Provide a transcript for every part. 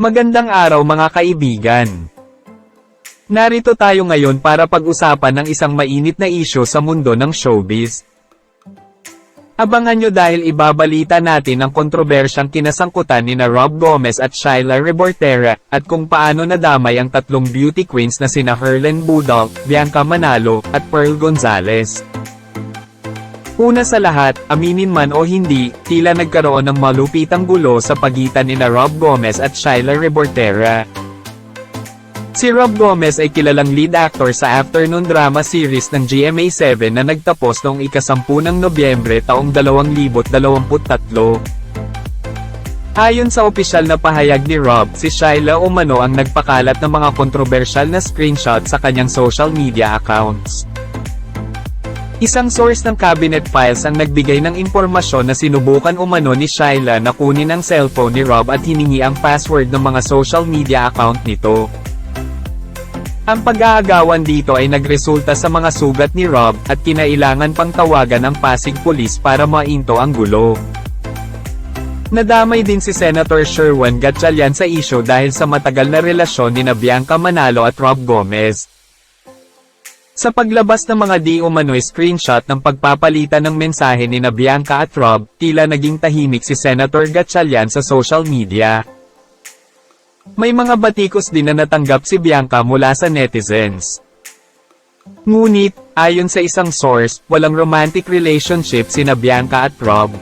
Magandang araw mga kaibigan. Narito tayo ngayon para pag-usapan ng isang mainit na isyo sa mundo ng showbiz. Abangan nyo dahil ibabalita natin ang kontrobersyang kinasangkutan ni na Rob Gomez at Shyla Rebortera, at kung paano nadamay ang tatlong beauty queens na sina Herlen Budol, Bianca Manalo, at Pearl Gonzalez. Una sa lahat, aminin man o hindi, tila nagkaroon ng malupitang gulo sa pagitan ni na Rob Gomez at Shyla Rebortera. Si Rob Gomez ay kilalang lead actor sa afternoon drama series ng GMA7 na nagtapos noong ikasampu ng Nobyembre taong 2023. Ayon sa opisyal na pahayag ni Rob, si Shyla Umano ang nagpakalat ng mga kontrobersyal na screenshot sa kanyang social media accounts. Isang source ng cabinet files ang nagbigay ng impormasyon na sinubukan umano ni Shyla na kunin ang cellphone ni Rob at hiningi ang password ng mga social media account nito. Ang pag-aagawan dito ay nagresulta sa mga sugat ni Rob at kinailangan pang tawagan ang Pasig Police para mainto ang gulo. Nadamay din si Senator Sherwin Gatchalian sa isyo dahil sa matagal na relasyon ni na Bianca Manalo at Rob Gomez. Sa paglabas ng mga di umano'y screenshot ng pagpapalitan ng mensahe ni na Bianca at Rob, tila naging tahimik si Senator Gatchalian sa social media. May mga batikos din na natanggap si Bianca mula sa netizens. Ngunit, ayon sa isang source, walang romantic relationship sina Bianca at Rob.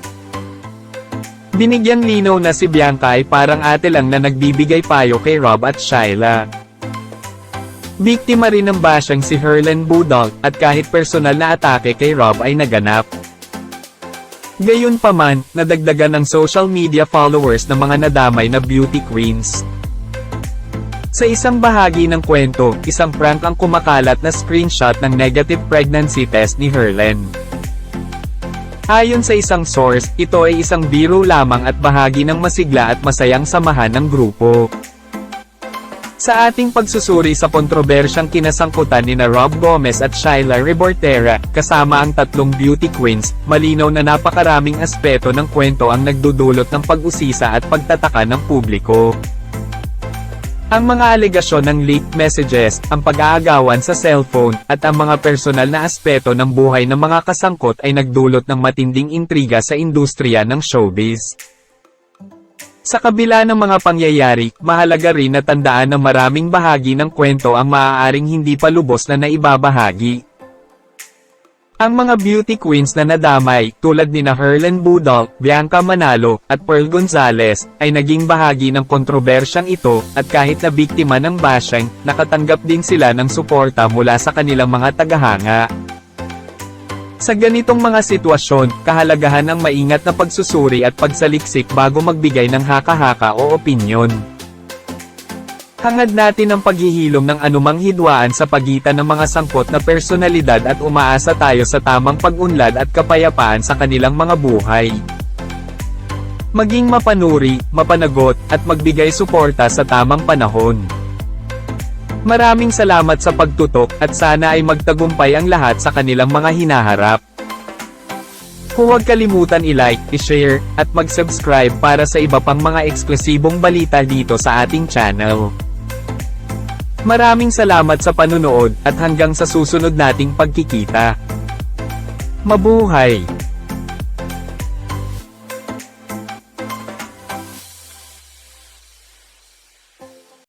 Binigyang linaw na si Bianca ay parang ate lang na nagbibigay payo kay Rob at Shyla. Biktima rin ng bashang si Herlen Budol, at kahit personal na atake kay Rob ay naganap. Gayunpaman, nadagdagan ng social media followers ng mga nadamay na beauty queens. Sa isang bahagi ng kwento, isang prank ang kumakalat na screenshot ng negative pregnancy test ni Herlen. Ayon sa isang source, ito ay isang biro lamang at bahagi ng masigla at masayang samahan ng grupo. Sa ating pagsusuri sa kontrobersyang kinasangkutan ni na Rob Gomez at Shyla Rebortera, kasama ang tatlong beauty queens, malinaw na napakaraming aspeto ng kwento ang nagdudulot ng pag-usisa at pagtataka ng publiko. Ang mga alegasyon ng leaked messages, ang pag-aagawan sa cellphone, at ang mga personal na aspeto ng buhay ng mga kasangkot ay nagdulot ng matinding intriga sa industriya ng showbiz. Sa kabila ng mga pangyayari, mahalaga rin na tandaan na maraming bahagi ng kwento ang maaaring hindi pa lubos na naibabahagi. Ang mga beauty queens na nadamay, tulad ni na Herlen Budol, Bianca Manalo, at Pearl Gonzalez, ay naging bahagi ng kontrobersyang ito, at kahit na biktima ng bashing, nakatanggap din sila ng suporta mula sa kanilang mga tagahanga. Sa ganitong mga sitwasyon, kahalagahan ng maingat na pagsusuri at pagsaliksik bago magbigay ng haka-haka o opinyon. Hangad natin ang paghihilom ng anumang hidwaan sa pagitan ng mga sangkot na personalidad at umaasa tayo sa tamang pag-unlad at kapayapaan sa kanilang mga buhay. Maging mapanuri, mapanagot, at magbigay suporta sa tamang panahon. Maraming salamat sa pagtutok at sana ay magtagumpay ang lahat sa kanilang mga hinaharap. Huwag kalimutan i-like, i-share, at mag-subscribe para sa iba pang mga eksklusibong balita dito sa ating channel. Maraming salamat sa panunood at hanggang sa susunod nating pagkikita. Mabuhay!